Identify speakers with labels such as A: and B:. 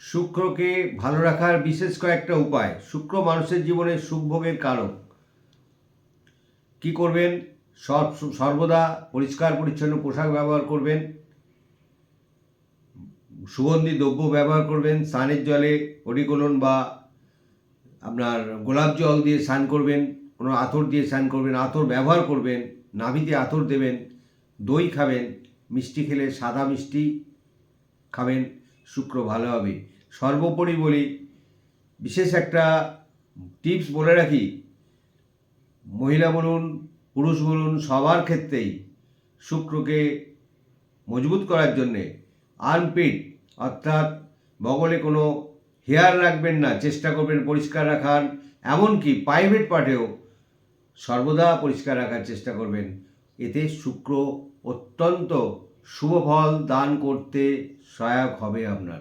A: শুক্রকে ভালো রাখার বিশেষ কয়েকটা উপায়। শুক্র মানুষের জীবনে সুখভোগের কারক। কি করবেন? সর্বদা পরিষ্কার পরিচ্ছন্ন পোশাক ব্যবহার করবেন। সুগন্ধি দ্রব্য ব্যবহার করবেন। স্নানের জলে অরিকলন বা আপনার গোলাপ জল দিয়ে স্নান করবেন, কোনো আতর দিয়ে স্নান করবেন, আতর ব্যবহার করবেন, নাভিতে আতর দেবেন, দই খাবেন, মিষ্টি খেলে সাদা মিষ্টি খাবেন। শুক্র ভালো হবে। সর্বোপরি বলি, বিশেষ একটা টিপস বলে রাখি, মহিলা বলুন, পুরুষ বলুন, সবার ক্ষেত্রেই শুক্রকে মজবুত করার জন্যে আনপিট অর্থাৎ বগলে কোনো হেয়ার রাখবেন না, চেষ্টা করবেন পরিষ্কার রাখার, এমনকি প্রাইভেট পার্টেও সর্বদা পরিষ্কার রাখার চেষ্টা করবেন। এতে শুক্র অত্যন্ত শুভ ফল দান করতে সহায়ক হবে আপনার।